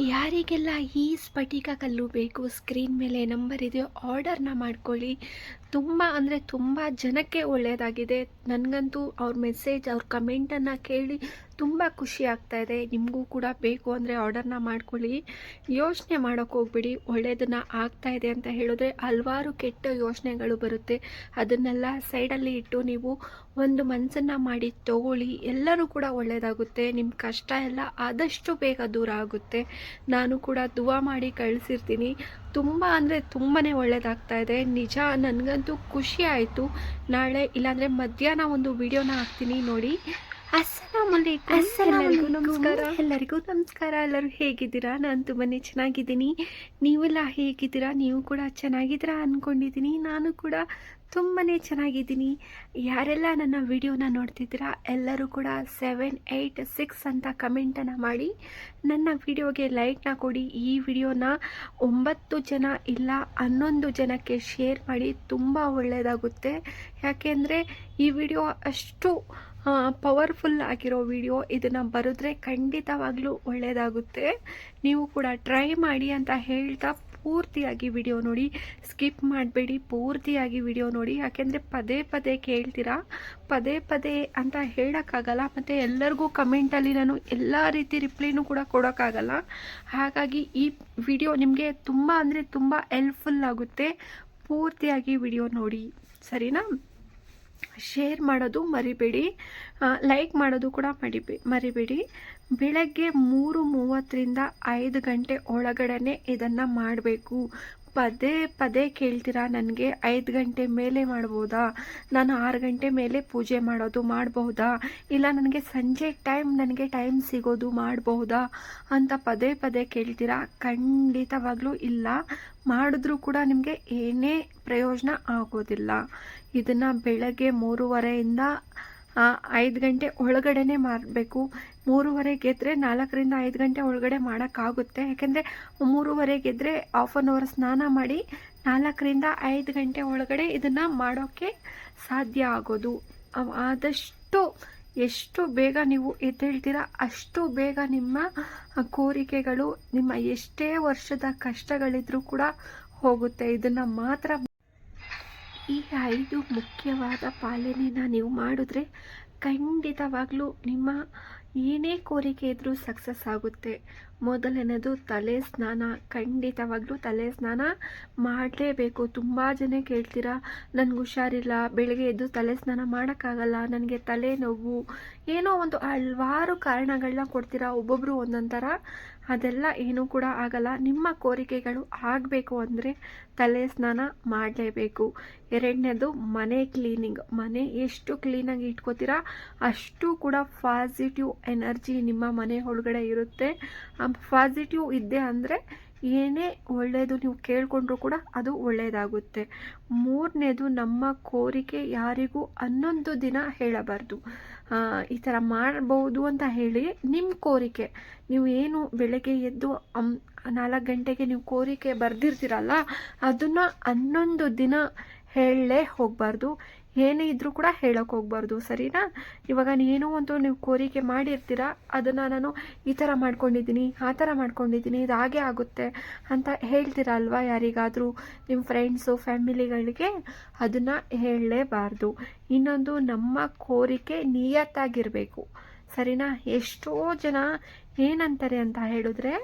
ಯಾರಿಗೆಲ್ಲ ಈ ಸ್ಫಟಿಕ ಕಲ್ಲು ಬೇಕು ಸ್ಕ್ರೀನ್ ಮೇಲೆ ನಂಬರ್ ಇದೆಯೋ ಆರ್ಡರ್ನ ಮಾಡ್ಕೊಳ್ಳಿ. ತುಂಬ ಅಂದರೆ ತುಂಬ ಜನಕ್ಕೆ ಒಳ್ಳೆಯದಾಗಿದೆ ನನಗಂತೂ ಅವ್ರ ಮೆಸೇಜ್ ಅವ್ರ ಕಮೆಂಟನ್ನು ಕೇಳಿ ತುಂಬ ಖುಷಿ ಆಗ್ತಾ ಇದೆ. ನಿಮಗೂ ಕೂಡ ಬೇಕು ಅಂದರೆ ಆರ್ಡರ್ನ ಮಾಡ್ಕೊಳ್ಳಿ. ಯೋಚನೆ ಮಾಡೋಕ್ಕೆ ಹೋಗ್ಬಿಡಿ. ಒಳ್ಳೆಯದನ್ನು ಇದೆ ಅಂತ ಹೇಳಿದ್ರೆ ಹಲವಾರು ಕೆಟ್ಟ ಯೋಚನೆಗಳು ಬರುತ್ತೆ. ಅದನ್ನೆಲ್ಲ ಸೈಡಲ್ಲಿ ಇಟ್ಟು ನೀವು ಒಂದು ಮನಸ್ಸನ್ನು ಮಾಡಿ ತಗೊಳ್ಳಿ. ಎಲ್ಲರೂ ಕೂಡ ಒಳ್ಳೆಯದಾಗುತ್ತೆ ನಿಮ್ಮ ಕಷ್ಟ ಎಲ್ಲ ಆದಷ್ಟು ಬೇಗ ದೂರ ಆಗುತ್ತೆ. ನಾನು ಕೂಡ ದುವಾ ಮಾಡಿ ಕಳಿಸಿರ್ತೀನಿ. ತುಂಬ ಅಂದರೆ ತುಂಬಾ ಒಳ್ಳೆಯದಾಗ್ತಾ ಇದೆ. ನಿಜ ನನಗಂತೂ ಖುಷಿ ಆಯಿತು. ನಾಳೆ ಇಲ್ಲಾಂದರೆ ಮಧ್ಯಾಹ್ನ ಒಂದು ವಿಡಿಯೋನ ಹಾಕ್ತೀನಿ ನೋಡಿ. ಅಸ್ಸಲಾಮಲೈಕುಮ್ ಎಲ್ಲರಿಗೂ ನಮಸ್ಕಾರ. ಎಲ್ಲರಿಗೂ ನಮಸ್ಕಾರ. ಎಲ್ಲರೂ ಹೇಗಿದ್ದೀರಾ? ನಾನು ತುಂಬಾ ಚೆನ್ನಾಗಿದ್ದೀನಿ. ನೀವೆಲ್ಲ ಹೇಗಿದ್ದೀರಾ? ನೀವು ಕೂಡ ಚೆನ್ನಾಗಿದ್ದೀರಾ ಅಂದ್ಕೊಂಡಿದ್ದೀನಿ ನಾನು ಕೂಡ ತುಂಬಾ ಚೆನ್ನಾಗಿದ್ದೀನಿ. ಯಾರೆಲ್ಲ ನನ್ನ ವಿಡಿಯೋನ ನೋಡ್ತಿದ್ದೀರಾ, ಎಲ್ಲರೂ ಕೂಡ ಸೆವೆನ್ ಏಯ್ಟ್ ಸಿಕ್ಸ್ ಅಂತ ಕಮೆಂಟನ್ನು ಮಾಡಿ. ನನ್ನ ವಿಡಿಯೋಗೆ ಲೈಕ್ನ ಕೊಡಿ. ಈ ವಿಡಿಯೋನ ಒಂಬತ್ತು ಜನ ಇಲ್ಲ, ಹನ್ನೊಂದು ಜನಕ್ಕೆ ಶೇರ್ ಮಾಡಿ ತುಂಬ ಒಳ್ಳೆಯದಾಗುತ್ತೆ ಯಾಕೆಂದರೆ ಈ ವಿಡಿಯೋ ಅಷ್ಟು ಪವರ್ಫುಲ್ ಆಗಿರೋ ವಿಡಿಯೋ, ಇದನ್ನು ಬರೆದ್ರೆ ಖಂಡಿತವಾಗ್ಲೂ ಒಳ್ಳೆಯದಾಗುತ್ತೆ ನೀವು ಕೂಡ ಟ್ರೈ ಮಾಡಿ ಅಂತ ಹೇಳ್ತಾ ಪೂರ್ತಿಯಾಗಿ ವಿಡಿಯೋ ನೋಡಿ ಸ್ಕಿಪ್ ಮಾಡಬೇಡಿ, ಪೂರ್ತಿಯಾಗಿ ವಿಡಿಯೋ ನೋಡಿ. ಯಾಕೆಂದರೆ ಪದೇ ಪದೇ ಕೇಳ್ತೀರಾ, ಪದೇ ಪದೇ ಅಂತ ಹೇಳೋಕ್ಕಾಗಲ್ಲ, ಮತ್ತು ಎಲ್ಲರಿಗೂ ಕಮೆಂಟಲ್ಲಿ ನಾನು ಎಲ್ಲ ರೀತಿ ರಿಪ್ಲೈನೂ ಕೂಡ ಕೊಡೋಕ್ಕಾಗಲ್ಲ. ಹಾಗಾಗಿ ಈ ವಿಡಿಯೋ ನಿಮಗೆ ತುಂಬ ಅಂದರೆ ತುಂಬ ಹೆಲ್ಪ್ಫುಲ್ ಆಗುತ್ತೆ. ಪೂರ್ತಿಯಾಗಿ ವಿಡಿಯೋ ನೋಡಿ. ಸರಿನಾ? ಶೇರ್ ಮಾಡೋದು ಮರಿಬೇಡಿ. ಲೈಕ್ ಮಾಡೋದು ಕೂಡ ಮರಿಬೇ, ಮರಿಬೇಡಿ. ಬೆಳಗ್ಗೆ ಮೂರು ಮೂವತ್ತರಿಂದ ಐದು ಗಂಟೆ ಒಳಗಡೆ ಇದನ್ನು ಮಾಡಬೇಕು. ಪದೇ ಪದೇ ಕೇಳ್ತೀರಾ ನನಗೆ? ಐದು ಗಂಟೆ ಮೇಲೆ ಮಾಡ್ಬೋದಾ? ನಾನು ಆರು ಗಂಟೆ ಮೇಲೆ ಪೂಜೆ ಮಾಡೋದು ಮಾಡಬಹುದಾ? ಇಲ್ಲ ನನಗೆ ಸಂಜೆ ಟೈಮ್ ನನಗೆ ಟೈಮ್ ಸಿಗೋದು ಮಾಡಬಹುದಾ? ಅಂತ ಪದೇ ಪದೇ ಕೇಳ್ತೀರಾ? ಖಂಡಿತವಾಗ್ಲೂ ಇಲ್ಲ. ಮಾಡಿದ್ರೂ ಕೂಡ ನಿಮಗೆ ಏನೇ ಪ್ರಯೋಜನ ಆಗೋದಿಲ್ಲ. ಇದನ್ನು ಬೆಳಗ್ಗೆ ಮೂರುವರೆಯಿಂದ ಐದು ಗಂಟೆ ಒಳಗಡೆ ಮಾಡಬೇಕು. ಮೂರುವರೆ ಗೆದ್ದರೆ ನಾಲ್ಕರಿಂದ ಐದು ಗಂಟೆ ಒಳಗಡೆ ಮಾಡೋಕ್ಕಾಗುತ್ತೆ. ಯಾಕೆಂದರೆ ಮೂರುವರೆ ಗೆದ್ದರೆ ಹಾಫ್ ಆನ್ ಅವರ್ ಸ್ನಾನ ಮಾಡಿ ನಾಲ್ಕರಿಂದ ಐದು ಗಂಟೆ ಒಳಗಡೆ ಇದನ್ನು ಮಾಡೋಕ್ಕೆ ಸಾಧ್ಯ ಆಗೋದು. ಆದಷ್ಟು, ಎಷ್ಟು ಬೇಗ ನೀವು ಎದ್ದೇಳ್ತೀರ, ಅಷ್ಟು ಬೇಗ ನಿಮ್ಮ ಕೋರಿಕೆಗಳು, ನಿಮ್ಮ ಎಷ್ಟೇ ವರ್ಷದ ಕಷ್ಟಗಳಿದ್ರೂ ಕೂಡ ಹೋಗುತ್ತೆ. ಇದನ್ನು ಮಾತ್ರ ಈ ಐದು ಮುಖ್ಯವಾದ ಪಾಲನೆನ ನೀವು ಮಾಡಿದ್ರೆ ಖಂಡಿತವಾಗ್ಲೂ ನಿಮ್ಮ ಏನೇ ಕೋರಿಕೆ ಇದ್ದರೂ ಸಕ್ಸಸ್ ಆಗುತ್ತೆ. ಮೊದಲನೇದು ತಲೆ ಸ್ನಾನ. ಖಂಡಿತವಾಗ್ಲೂ ತಲೆ ಸ್ನಾನ ಮಾಡಲೇಬೇಕು. ತುಂಬ ಜನ ಕೇಳ್ತೀರಾ ನನಗೆ ಹುಷಾರಿಲ್ಲ, ಬೆಳಗ್ಗೆ ಎದ್ದು ತಲೆ ಸ್ನಾನ ಮಾಡೋಕ್ಕಾಗಲ್ಲ, ನನಗೆ ತಲೆನೋವು ಏನೋ ಒಂದು ಹಲವಾರು ಕಾರಣಗಳನ್ನ ಕೊಡ್ತೀರಾ ಒಬ್ಬೊಬ್ಬರು ಒಂದೊಂಥರ ಥರ ಅದೆಲ್ಲ ಏನೂ ಕೂಡ ಆಗಲ್ಲ. ನಿಮ್ಮ ಕೋರಿಕೆಗಳು ಆಗಬೇಕು ಅಂದರೆ ತಲೆ ಸ್ನಾನ ಮಾಡಲೇಬೇಕು. ಎರಡನೇದು ಮನೆ ಕ್ಲೀನಿಂಗ್. ಮನೆ ಎಷ್ಟು ಕ್ಲೀನಾಗಿ ಇಟ್ಕೋತೀರಾ ಅಷ್ಟು ಕೂಡ ಪಾಸಿಟಿವ್ ಎನರ್ಜಿ ನಿಮ್ಮ ಮನೆ ಒಳಗಡೆ ಇರುತ್ತೆ. ಪಾಸಿಟಿವ್ ಇದ್ದೆ ಅಂದರೆ ಏನೇ ಒಳ್ಳೆಯದು ನೀವು ಕೇಳಿಕೊಂಡ್ರೂ ಕೂಡ ಅದು ಒಳ್ಳೆಯದಾಗುತ್ತೆ ಮೂರನೇದು ನಮ್ಮ ಕೋರಿಕೆ ಯಾರಿಗೂ ಹನ್ನೊಂದು ದಿನ ಹೇಳಬಾರ್ದು. ಈ ಥರ ಮಾಡ್ಬೋದು ಅಂತ ಹೇಳಿ ನಿಮ್ಮ ಕೋರಿಕೆ. ನೀವು ಏನು ಬೆಳಗ್ಗೆ ಎದ್ದು ನಾಲ್ಕು ಗಂಟೆಗೆ ನೀವು ಕೋರಿಕೆ ಬರೆದಿರ್ತೀರಲ್ಲ, ಅದನ್ನು ಹನ್ನೊಂದು ದಿನ ಹೇಳಲೇ ಹೋಗಬಾರ್ದು. ಏನೇ ಇದ್ದರೂ ಕೂಡ ಹೇಳೋಕೆ ಹೋಗ್ಬಾರ್ದು, ಸರಿನಾ? ಇವಾಗ ಏನೋ ಒಂದು ನೀವು ಕೋರಿಕೆ ಮಾಡಿರ್ತೀರ? ಅದನ್ನು ನಾನು ಈ ಥರ ಮಾಡ್ಕೊಂಡಿದ್ದೀನಿ, ಆ ಥರ ಮಾಡ್ಕೊಂಡಿದ್ದೀನಿ, ಇದು ಹಾಗೆ ಆಗುತ್ತೆ ಅಂತ ಹೇಳ್ತೀರ ಅಲ್ವಾ ಯಾರಿಗಾದರೂ? ನಿಮ್ಮ ಫ್ರೆಂಡ್ಸು ಫ್ಯಾಮಿಲಿಗಳಿಗೆ ಅದನ್ನು ಹೇಳಲೇಬಾರ್ದು. ಇನ್ನೊಂದು ನಮ್ಮ ಕೋರಿಕೆ ನಿಯತ್ತಾಗಿರಬೇಕು, ಸರಿನಾ? ಎಷ್ಟೋ ಜನ ಏನಂತಾರೆ ಅಂತ ಹೇಳಿದ್ರೆ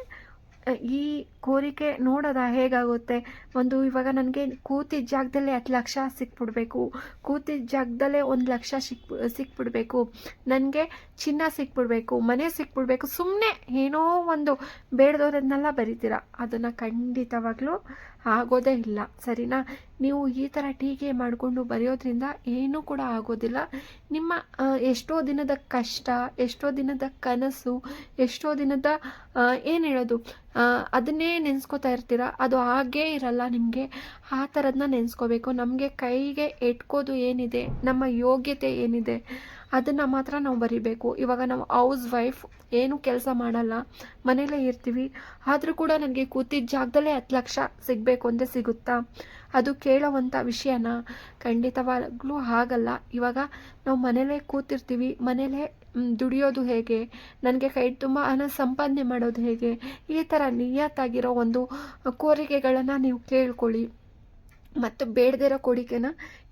ಈ ಕೋರಿಕೆ ನೋಡೋದ ಹೇಗಾಗುತ್ತೆ? ಒಂದು ಇವಾಗ ನನಗೆ ಕೂತಿದ್ದ ಜಾಗದಲ್ಲೇ ಹತ್ತು ಲಕ್ಷ ಸಿಕ್ಬಿಡ್ಬೇಕು. ಕೂತಿದ್ದ ಜಾಗದಲ್ಲೇ ಒಂದು ಲಕ್ಷ ಸಿಕ್, ಸಿಕ್ಬಿಡ್ಬೇಕು. ನನಗೆ ಚಿನ್ನ ಸಿಕ್ಬಿಡ್ಬೇಕು, ಮನೆ ಸಿಕ್ಬಿಡ್ಬೇಕು. ಸುಮ್ಮನೆ ಏನೋ ಒಂದು ಬೇಡದವ್ರನ್ನೆಲ್ಲ ಬರಿತೀರ. ಅದನ್ನು ಖಂಡಿತವಾಗ್ಲೂ ಆಗೋದೇ ಇಲ್ಲ. ಸರಿನಾ? ನೀವು ಈ ಥರ ಟೀಕೆ ಮಾಡಿಕೊಂಡು ಬರೆಯೋದ್ರಿಂದ ಏನೂ ಕೂಡ ಆಗೋದಿಲ್ಲ. ನಿಮ್ಮ ಎಷ್ಟೋ ದಿನದ ಕಷ್ಟ, ಎಷ್ಟೋ ದಿನದ ಕನಸು, ಎಷ್ಟೋ ದಿನದ ಏನು ಹೇಳೋದು? ಅದನ್ನೇ ನೆನೆಸ್ಕೋತಾ ಇರ್ತೀರ? ಅದು ಹಾಗೇ ಇರಲ್ಲ ನಿಮಗೆ. ಆ ಥರದನ್ನ ನೆನೆಸ್ಕೋಬೇಕು. ನಮಗೆ ಕೈಗೆ ಎಟ್ಕೋದು ಏನಿದೆ? ನಮ್ಮ ಯೋಗ್ಯತೆ ಏನಿದೆ? ಅದನ್ನು ಮಾತ್ರ ನಾವು ಬರಿಬೇಕು. ಇವಾಗ ನಾವು ಹೌಸ್ ವೈಫ್ ಏನು ಕೆಲಸ ಮಾಡಲ್ಲ ಮನೆಯಲ್ಲೇ ಇರ್ತೀವಿ. ಆದರೂ ಕೂಡ ನನಗೆ ಕೂತಿದ್ದ ಜಾಗದಲ್ಲೇ ಹತ್ತು ಲಕ್ಷ ಸಿಗಬೇಕು ಅಂದರೆ ಸಿಗುತ್ತಾ? ಅದು ಕೇಳೋವಂಥ ವಿಷಯನ ಖಂಡಿತವಾಗ್ಲೂ ಆಗಲ್ಲ ಇವಾಗ ನಾವು ಮನೇಲೇ ಕೂತಿರ್ತೀವಿ, ಮನೇಲೇ ದುಡಿಯೋದು ಹೇಗೆ? ನನಗೆ ಕೈ ತುಂಬ ಹಣ ಸಂಪಾದನೆ ಮಾಡೋದು ಹೇಗೆ? ಈ ಥರ ನಿಯತ್ತಾಗಿರೋ ಒಂದು ಕೋರಿಕೆಗಳನ್ನು ನೀವು ಕೇಳ್ಕೊಳ್ಳಿ. ಮತ್ತು ಬೇಡದಿರೋ ಕೋರಿಕೆನ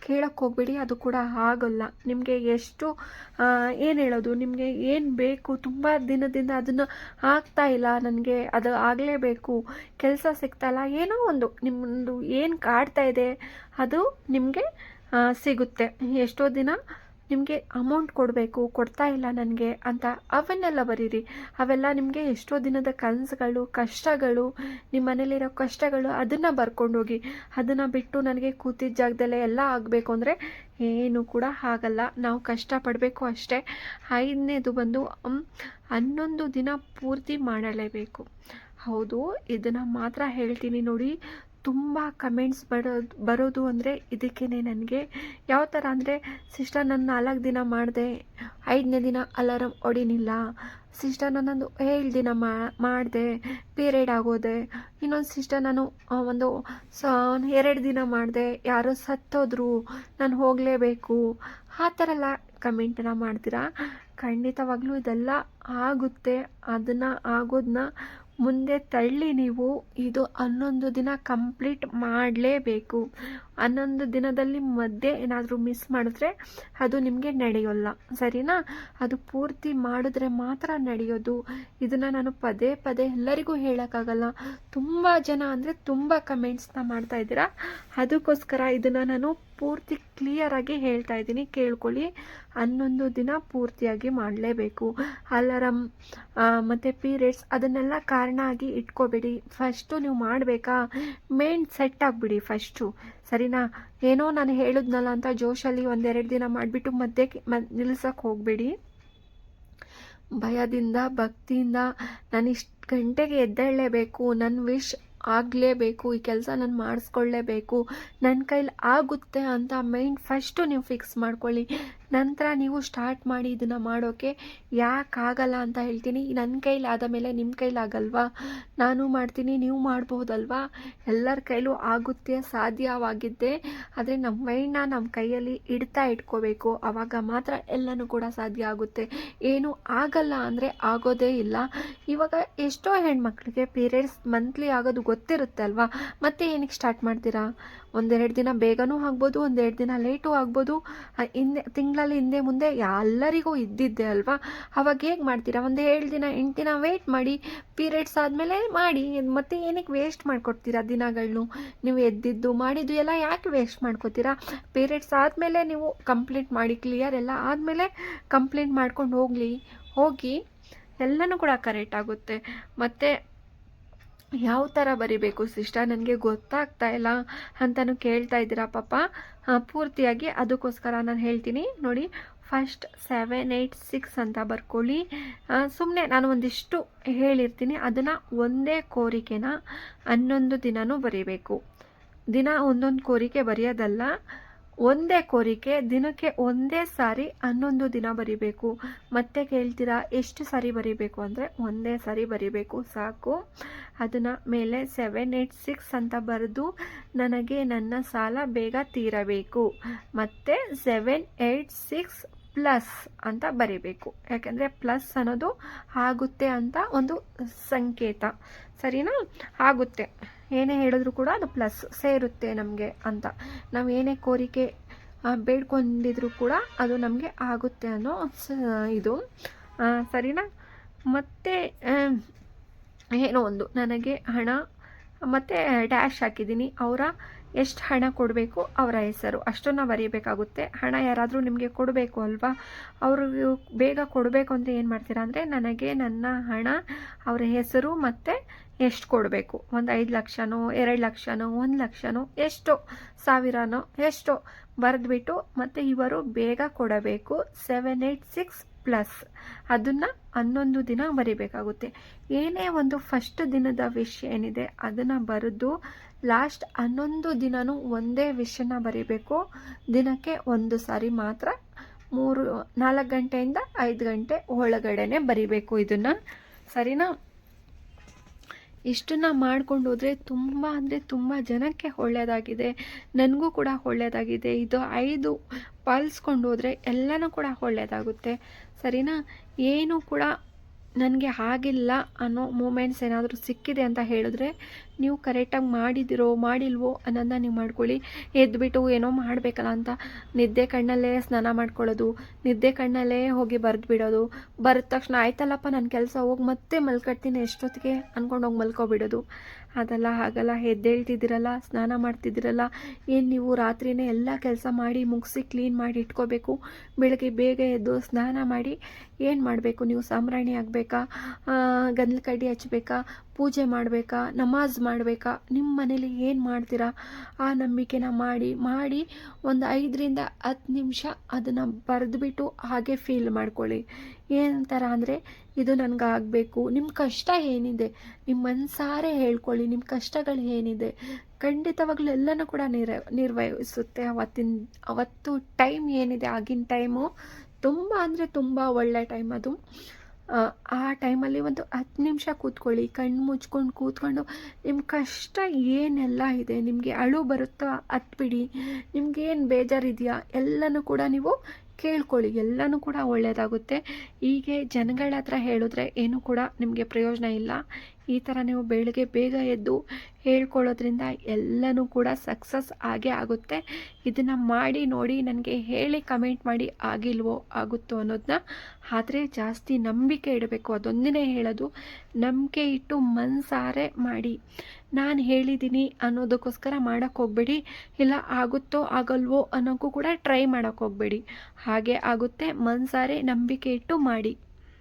ಕೇಳಕ್ಕೆ ಹೋಗ್ಬೇಡಿ, ಅದು ಕೂಡ ಆಗೋಲ್ಲ. ನಿಮಗೆ ಎಷ್ಟು ಏನು ಹೇಳೋದು? ನಿಮಗೆ ಏನು ಬೇಕು? ತುಂಬ ದಿನದಿಂದ ಅದನ್ನು ಆಗ್ತಾ ಇಲ್ಲ. ನನಗೆ ಅದು ಆಗಲೇಬೇಕು. ಕೆಲಸ ಸಿಗ್ತಾಯಿಲ್ಲ ಏನೋ ಒಂದು ನಿಮ್ಮದು ಏನು ಕಾಡ್ತಾ ಇದೆ, ಅದು ನಿಮಗೆ ಸಿಗುತ್ತೆ. ಎಷ್ಟೋ ದಿನ ನಿಮಗೆ ಅಮೌಂಟ್ ಕೊಡಬೇಕು, ಕೊಡ್ತಾ ಇಲ್ಲ ನನಗೆ ಅಂತ ಅವನ್ನೆಲ್ಲ ಬರೀರಿ. ಅವೆಲ್ಲ ನಿಮಗೆ ಎಷ್ಟೋ ದಿನದ ಕನಸುಗಳು, ಕಷ್ಟಗಳು ನಿಮ್ಮ ಮನೇಲಿರೋ ಕಷ್ಟಗಳು ಅದನ್ನು ಬರ್ಕೊಂಡೋಗಿ, ಅದನ್ನು ಬಿಟ್ಟು ನನಗೆ ಕೂತಿದ್ದ ಜಾಗದಲ್ಲೇ ಎಲ್ಲ ಆಗಬೇಕು ಅಂದರೆ ಏನು ಕೂಡ ಆಗಲ್ಲ. ನಾವು ಕಷ್ಟಪಡಬೇಕು ಅಷ್ಟೇ. ಐದನೇದು ಬಂದು ಹನ್ನೊಂದು ದಿನ ಪೂರ್ತಿ ಮಾಡಲೇಬೇಕು. ಹೌದು, ಇದನ್ನು ಮಾತ್ರ ಹೇಳ್ತೀನಿ ನೋಡಿ. ತುಂಬ ಕಮೆಂಟ್ಸ್ ಬರೋದು ಬರೋದು ಅಂದರೆ ಇದಕ್ಕೇ ನನಗೆ. ಯಾವ ಥರ ಅಂದರೆ, ಸಿಸ್ಟರ್ ನಾನು ನಾಲ್ಕು ದಿನ ಮಾಡಿದೆ, ಐದನೇ ದಿನ ಅಲಾರಮ್ ಹೊಡಿನಿಲ್ಲ. ಸಿಸ್ಟರ್ ನಾನೊಂದು ಏಳು ದಿನ ಮಾಡಿದೆ ಪೀರಿಯಡ್ ಆಗೋದೆ. ಇನ್ನೊಂದು ಸಿಸ್ಟರ್ ನಾನು ಒಂದು ಸ, ಎರಡು ದಿನ ಮಾಡಿದೆ. ಯಾರೋ ಸತ್ತೋದ್ರು, ನಾನು ಹೋಗಲೇಬೇಕು. ಆ ಥರ ಎಲ್ಲ ಕಮೆಂಟನ್ನ ಮಾಡ್ತೀರಾ? ಖಂಡಿತವಾಗ್ಲೂ ಇದೆಲ್ಲ ಆಗುತ್ತೆ. ಅದನ್ನು ಆಗೋದನ್ನ ಮುಂದೆ ತಳ್ಳಿ ನೀವು ಇದು ಹನ್ನೊಂದು ದಿನ ಕಂಪ್ಲೀಟ್ ಮಾಡಲೇಬೇಕು. ಹನ್ನೊಂದು ದಿನದಲ್ಲಿ ಮಧ್ಯೆ ಏನಾದರೂ ಮಿಸ್ ಮಾಡಿದ್ರೆ ಅದು ನಿಮಗೆ ನಡೆಯೋಲ್ಲ. ಸರಿನಾ? ಅದು ಪೂರ್ತಿ ಮಾಡಿದ್ರೆ ಮಾತ್ರ ನಡೆಯೋದು. ಇದನ್ನು ನಾನು ಪದೇ ಪದೇ ಎಲ್ಲರಿಗೂ ಹೇಳೋಕ್ಕಾಗಲ್ಲ. ತುಂಬ ಜನ ಅಂದರೆ ತುಂಬ ಕಮೆಂಟ್ಸ್ನ ಮಾಡ್ತಾ ಇದ್ದೀರಾ? ಅದಕ್ಕೋಸ್ಕರ ಇದನ್ನು ನಾನು ಪೂರ್ತಿ ಕ್ಲಿಯರಾಗಿ ಹೇಳ್ತಾ ಇದ್ದೀನಿ. ಕೇಳ್ಕೊಳ್ಳಿ. ಹನ್ನೊಂದು ದಿನ ಪೂರ್ತಿಯಾಗಿ ಮಾಡಲೇಬೇಕು. ಅಲಾರಮ್ ಮತ್ತು ಪೀರಿಯಡ್ಸ್ ಅದನ್ನೆಲ್ಲ ಕಾರಣ ಆಗಿ ಇಟ್ಕೋಬೇಡಿ. ಫಸ್ಟು ನೀವು ಮಾಡಬೇಕಾ? ಮೇನ್ ಸೆಟ್ ಆಗಿಬಿಡಿ ಫಸ್ಟು ಸರಿನಾ? ಏನೋ ನಾನು ಹೇಳಿದ್ನಲ್ಲ ಅಂತ ಜೋಶಲ್ಲಿ ಒಂದೆರಡು ದಿನ ಮಾಡಿಬಿಟ್ಟು ಮಧ್ಯೆ ನಿಲ್ಸಕ್ಕೆ ಹೋಗಬೇಡಿ. ಭಯದಿಂದ, ಭಕ್ತಿಯಿಂದ ನಾನು ಇಷ್ಟು ಗಂಟೆಗೆ ಎದ್ದೇಳಲೇಬೇಕು. ನನ್ನ ವಿಶ್ ಆಗಲೇಬೇಕು ಈ ಕೆಲಸ ನಾನು ಮಾಡಿಸ್ಕೊಳ್ಳೇಬೇಕು ನನ್ನ ಕೈಲಿ ಆಗುತ್ತೆ ಅಂತ ಮೈಂಡ್ ಫಸ್ಟು ನೀವು ಫಿಕ್ಸ್ ಮಾಡ್ಕೊಳ್ಳಿ. ನಂತರ ನೀವು ಸ್ಟಾರ್ಟ್ ಮಾಡಿ ಇದನ್ನು ಮಾಡೋಕ್ಕೆ ಯಾಕಾಗಲ್ಲ ಅಂತ ಹೇಳ್ತೀನಿ. ನನ್ನ ಕೈಲಿ ಆದ ಮೇಲೆ ನಿಮ್ಮ ಕೈಲಿ ಆಗಲ್ವಾ? ನಾನು ಮಾಡ್ತೀನಿ, ನೀವು ಮಾಡ್ಬೋದಲ್ವಾ? ಎಲ್ಲರ ಕೈಲೂ ಆಗುತ್ತೆ, ಸಾಧ್ಯವಾಗಿದ್ದೆ. ಆದರೆ ನಮ್ಮ ಮೈಂಡ್ನ ನಮ್ಮ ಕೈಯಲ್ಲಿ ಇಡ್ತಾ ಇಟ್ಕೋಬೇಕು. ಆವಾಗ ಮಾತ್ರ ಎಲ್ಲನೂ ಕೂಡ ಸಾಧ್ಯ ಆಗುತ್ತೆ. ಏನು ಆಗಲ್ಲ ಅಂದರೆ ಆಗೋದೇ ಇಲ್ಲ. ಇವಾಗ ಎಷ್ಟೋ ಹೆಣ್ಮಕ್ಳಿಗೆ ಪೀರಿಯಡ್ಸ್ ಮಂತ್ಲಿ ಆಗೋದು ಗೊತ್ತಿರುತ್ತೆ ಅಲ್ವಾ ಮತ್ತೆ ಏನಕ್ಕೆ ಸ್ಟಾರ್ಟ್ ಮಾಡ್ತೀರಾ? ಒಂದೆರಡು ದಿನ ಬೇಗನೂ ಆಗ್ಬೋದು, ಒಂದೆರಡು ದಿನ ಲೇಟು ಆಗ್ಬೋದು. ಹಿಂದೆ ತಿಂಗಳಲ್ಲಿ ಹಿಂದೆ ಮುಂದೆ ಎಲ್ಲರಿಗೂ ಇದ್ದಿದ್ದೆ ಅಲ್ವಾ? ಅವಾಗ ಹೇಗೆ ಮಾಡ್ತೀರಾ? ಒಂದು ಏಳು ದಿನ, ಎಂಟು ದಿನ ವೇಟ್ ಮಾಡಿ ಪೀರಿಯಡ್ಸ್ ಆದಮೇಲೆ ಮಾಡಿ. ಮತ್ತೆ ಏನಕ್ಕೆ ವೇಸ್ಟ್ ಮಾಡ್ಕೊಡ್ತೀರಾ ದಿನಗಳನ್ನು ನೀವು ಎದ್ದಿದ್ದು, ಮಾಡಿದ್ದು ಎಲ್ಲ ಯಾಕೆ ವೇಸ್ಟ್ ಮಾಡ್ಕೊತೀರಾ? ಪೀರಿಯಡ್ಸ್ ಆದಮೇಲೆ ನೀವು ಕಂಪ್ಲೀಟ್ ಮಾಡಿ ಕ್ಲಿಯರ್ ಎಲ್ಲ ಆದಮೇಲೆ ಕಂಪ್ಲೇಂಟ್ ಮಾಡ್ಕೊಂಡು ಹೋಗಲಿ. ಹೋಗಿ, ಎಲ್ಲನೂ ಕೂಡ ಕರೆಕ್ಟ್ ಆಗುತ್ತೆ. ಮತ್ತು ಯಾವ ಥರ ಬರಿಬೇಕು ಸಿಸ್ಟರ್? ನನಗೆ ಗೊತ್ತಾಗ್ತಾ ಇಲ್ಲ ಅಂತಲೂ ಕೇಳ್ತಾ ಇದ್ದೀರಾ ಪಾಪ. ಪೂರ್ತಿಯಾಗಿ ಅದಕ್ಕೋಸ್ಕರ ನಾನು ಹೇಳ್ತೀನಿ. ನೋಡಿ ಫಸ್ಟ್ ಸೆವೆನ್ ಏಯ್ಟ್ ಸಿಕ್ಸ್ ಅಂತ ಬರ್ಕೊಳ್ಳಿ. ಸುಮ್ಮನೆ ನಾನು ಒಂದಿಷ್ಟು ಹೇಳಿರ್ತೀನಿ. ಅದನ್ನು ಒಂದೇ ಕೋರಿಕೆನ ಹನ್ನೊಂದು ದಿನವೂ ಬರೀಬೇಕು. ದಿನ ಒಂದೊಂದು ಕೋರಿಕೆ ಬರೆಯೋದಲ್ಲ. ಒಂದೇ ಕೋರಿಕೆ, ದಿನಕ್ಕೆ ಒಂದೇ ಸಾರಿ ಹನ್ನೊಂದು ದಿನ ಬರಿಬೇಕು. ಮತ್ತೆ ಕೇಳ್ತೀರಾ, ಎಷ್ಟು ಸಾರಿ ಬರಿಬೇಕು ಅಂದರೆ ಒಂದೇ ಸಾರಿ ಬರಿಬೇಕು, ಸಾಕು. ಅದನ್ನು ಮೇಲೆ ಸೆವೆನ್ ಏಯ್ಟ್ ಸಿಕ್ಸ್ ಅಂತ ಬರೆದು ನನಗೆ ನನ್ನ ಸಾಲ ಬೇಗ ತೀರಬೇಕು. ಮತ್ತು ಸೆವೆನ್ ಏಯ್ಟ್ ಸಿಕ್ಸ್ ಪ್ಲಸ್ ಅಂತ ಬರಿಬೇಕು. ಯಾಕೆಂದರೆ ಪ್ಲಸ್ ಅನ್ನೋದು ಆಗುತ್ತೆ ಅಂತ ಒಂದು ಸಂಕೇತ. ಸರಿನಾ? ಆಗುತ್ತೆ. ಏನೇ ಹೇಳಿದ್ರು ಕೂಡ ಅದು ಪ್ಲಸ್ ಸೇರುತ್ತೆ ನಮಗೆ ಅಂತ. ನಾವು ಏನೇ ಕೋರಿಕೆ ಬೇಡ್ಕೊಂಡಿದ್ರು ಕೂಡ ಅದು ನಮಗೆ ಆಗುತ್ತೆ ಅನ್ನೋ ಇದು. ಸರಿನಾ? ಮತ್ತು ಏನೋ ಒಂದು ನನಗೆ ಹಣ, ಮತ್ತು ಡ್ಯಾಶ್ ಹಾಕಿದ್ದೀನಿ. ಅವರ ಎಷ್ಟು ಹಣ ಕೊಡಬೇಕು ಅವರ ಹೆಸರು. ಅಷ್ಟನ್ನು ಬರೀಬೇಕಾಗುತ್ತೆ. ಹಣ ಯಾರಾದರೂ ನಿಮಗೆ ಕೊಡಬೇಕು ಅಲ್ವಾ? ಅವರು ಬೇಗ ಕೊಡಬೇಕು ಅಂತ ಏನು ಮಾಡ್ತೀರಾ ಅಂದರೆ ನನಗೆ ನನ್ನ ಹಣ, ಅವರ ಹೆಸರು ಮತ್ತು ಎಷ್ಟು ಕೊಡಬೇಕು? ಒಂದು ಐದು ಲಕ್ಷನೋ, ಎರಡು ಲಕ್ಷನೋ, ಒಂದು ಲಕ್ಷನೋ, ಎಷ್ಟೋ, ಸಾವಿರನೋ, ಎಷ್ಟೋ ಬರೆದ್ಬಿಟ್ಟು ಮತ್ತು ಇವರು ಬೇಗ ಕೊಡಬೇಕು. Seven eight six plus. ಅದನ್ನು ಹನ್ನೊಂದು ದಿನ ಬರಿಬೇಕಾಗುತ್ತೆ. ಏನೇ ಒಂದು ಫಸ್ಟ್ ದಿನದ ವಿಷ್ ಏನಿದೆ ಅದನ್ನು ಬರೆದು ಲಾಸ್ಟ್ ಹನ್ನೊಂದು ದಿನವೂ ಒಂದೇ ವಿಷಯನ ಬರಿಬೇಕು. ದಿನಕ್ಕೆ ಒಂದು ಸಾರಿ ಮಾತ್ರ ಮೂರು ನಾಲ್ಕು ಗಂಟೆಯಿಂದ ಐದು ಗಂಟೆ ಒಳಗಡೆನೆ ಬರಿಬೇಕು ಇದನ್ನು. ಸರಿನಾ? ಇಷ್ಟನ್ನು ಮಾಡ್ಕೊಂಡು ಹೋದರೆ ತುಂಬ ಅಂದರೆ ತುಂಬ ಜನಕ್ಕೆ ಒಳ್ಳೆಯದಾಗಿದೆ ನನಗೂ ಕೂಡ ಒಳ್ಳೆಯದಾಗಿದೆ ಇದು ಐದು ಪಾಲಿಸ್ಕೊಂಡು ಹೋದರೆ ಎಲ್ಲನೂ ಕೂಡ ಒಳ್ಳೆಯದಾಗುತ್ತೆ ಸರಿನಾ? ಏನು ಕೂಡ ನನಗೆ ಆಗಿಲ್ಲ ಅನ್ನೋ ಮೂಮೆಂಟ್ಸ್ ಏನಾದರೂ ಸಿಕ್ಕಿದೆ ಅಂತ ಹೇಳಿದ್ರೆ ನೀವು ಕರೆಕ್ಟಾಗಿ ಮಾಡಿದಿರೋ, ಮಾಡಿಲ್ವೋ ಅನ್ನೋದನ್ನ ನೀವು ಮಾಡ್ಕೊಳ್ಳಿ. ಎದ್ದುಬಿಟ್ಟು ಏನೋ ಮಾಡಬೇಕಲ್ಲ ಅಂತ. ನಿದ್ದೆ ಕಣ್ಣಲ್ಲೇ ಸ್ನಾನ ಮಾಡ್ಕೊಳ್ಳೋದು, ನಿದ್ದೆ ಕಣ್ಣಲ್ಲೇ ಹೋಗಿ ಬರೆದು ಬಿಡೋದು ಬರೆದ ತಕ್ಷಣ ಆಯ್ತಲ್ಲಪ್ಪ ನನ್ನ ಕೆಲಸ ಹೋಗಿ ಮತ್ತೆ ಮಲ್ಕಡ್ತೀನಿ ಎಷ್ಟೊತ್ತಿಗೆ ಅಂದ್ಕೊಂಡು ಹೋಗಿ ಮಲ್ಕೊಬಿಡೋದು. ಅದೆಲ್ಲ ಹಾಗಲ್ಲ, ಎದ್ದೇಳ್ತಿದ್ದೀರಲ್ಲ, ಸ್ನಾನ ಮಾಡ್ತಿದ್ದೀರಲ್ಲ. ಏನು ನೀವು ರಾತ್ರಿನೇ ಎಲ್ಲ ಕೆಲಸ ಮಾಡಿ ಮುಗಿಸಿ ಕ್ಲೀನ್ ಮಾಡಿ ಇಟ್ಕೋಬೇಕು. ಬೆಳಗ್ಗೆ ಬೇಗ ಎದ್ದು ಸ್ನಾನ ಮಾಡಿ ಏನು ಮಾಡಬೇಕು? ನೀವು ಸಾಮ್ರಾಣಿ ಆಗಬೇಕಾ ಗಂದಲ ಕಡ್ಡಿ ಹಚ್ಬೇಕಾ? ಪೂಜೆ ಮಾಡಬೇಕಾ? ನಮಾಜ್ ಮಾಡಬೇಕಾ? ನಿಮ್ಮ ಮನೇಲಿ ಏನು ಮಾಡ್ತೀರಾ? ಆ ನಂಬಿಕೆನ ಮಾಡಿ ಮಾಡಿ ಒಂದು ಐದರಿಂದ ಹತ್ತು ನಿಮಿಷ ಅದನ್ನು ಬರೆದ್ಬಿಟ್ಟು ಹಾಗೆ ಫೀಲ್ ಮಾಡ್ಕೊಳ್ಳಿ. ಏನಂತಾರ ಅಂದರೆ ಇದು ನನಗಾಗಬೇಕು. ನಿಮ್ಮ ಕಷ್ಟ ಏನಿದೆ? ನಿಮ್ಮ ಮನಸಾರೆ ಹೇಳ್ಕೊಳ್ಳಿ. ನಿಮ್ಮ ಕಷ್ಟಗಳು ಏನಿದೆ? ಖಂಡಿತವಾಗ್ಲೂ ಎಲ್ಲನೂ ಕೂಡ ನಿರ ನಿರ್ವಹಿಸುತ್ತೆ. ಅವತ್ತಿನ, ಅವತ್ತು ಟೈಮ್ ಏನಿದೆ? ಆಗಿನ ಟೈಮು ತುಂಬ ಅಂದರೆ ತುಂಬ ಒಳ್ಳೆ ಟೈಮ್ ಅದು. ಆ ಟೈಮಲ್ಲಿ ಒಂದು ಹತ್ತು ನಿಮಿಷ ಕೂತ್ಕೊಳ್ಳಿ, ಕಣ್ಣು ಮುಚ್ಕೊಂಡು ಕೂತ್ಕೊಂಡು ನಿಮ್ಮ ಕಷ್ಟ ಏನೆಲ್ಲ ಇದೆ, ನಿಮಗೆ ಅಳು ಬರುತ್ತಾ ಹತ್ಬಿಡಿ ನಿಮಗೇನು ಬೇಜಾರಿದೆಯಾ, ಎಲ್ಲನೂ ಕೂಡ ನೀವು ಕೇಳ್ಕೊಳ್ಳಿ, ಎಲ್ಲನೂ ಕೂಡ ಒಳ್ಳೆಯದಾಗುತ್ತೆ ಹೀಗೆ ಜನಗಳ ಹತ್ರ ಹೇಳಿದ್ರೆ ಏನೂ ಕೂಡ ನಿಮಗೆ ಪ್ರಯೋಜನ ಇಲ್ಲ. ಈ ಥರ ನೀವು ಬೆಳಗ್ಗೆ ಬೇಗ ಎದ್ದು ಹೇಳ್ಕೊಳ್ಳೋದ್ರಿಂದ ಎಲ್ಲನೂ ಕೂಡ ಸಕ್ಸಸ್ ಆಗೇ ಆಗುತ್ತೆ. ಇದನ್ನು ಮಾಡಿ ನೋಡಿ ನನಗೆ ಹೇಳಿ ಕಮೆಂಟ್ ಮಾಡಿ ಆಗಿಲ್ವೋ ಆಗುತ್ತೋ ಅನ್ನೋದನ್ನ ಆದರೆ ಜಾಸ್ತಿ ನಂಬಿಕೆ ಇಡಬೇಕು. ಅದೊಂದನ್ನೇ ಹೇಳೋದು, ನಂಬಿಕೆ ಇಟ್ಟು ಮನಸಾರೆ ಮಾಡಿ. ನಾನು ಹೇಳಿದ್ದೀನಿ ಅನ್ನೋದಕ್ಕೋಸ್ಕರ ಮಾಡೋಕ್ಕೆ ಹೋಗಬೇಡಿ. ಇಲ್ಲ ಆಗುತ್ತೋ ಆಗಲ್ವೋ ಅನ್ನೋಕ್ಕೂ ಕೂಡ ಟ್ರೈ ಮಾಡೋಕ್ಕೆ ಹೋಗಬೇಡಿ. ಹಾಗೆ ಆಗುತ್ತೆ. ಮನಸಾರೆ ನಂಬಿಕೆ ಇಟ್ಟು ಮಾಡಿ.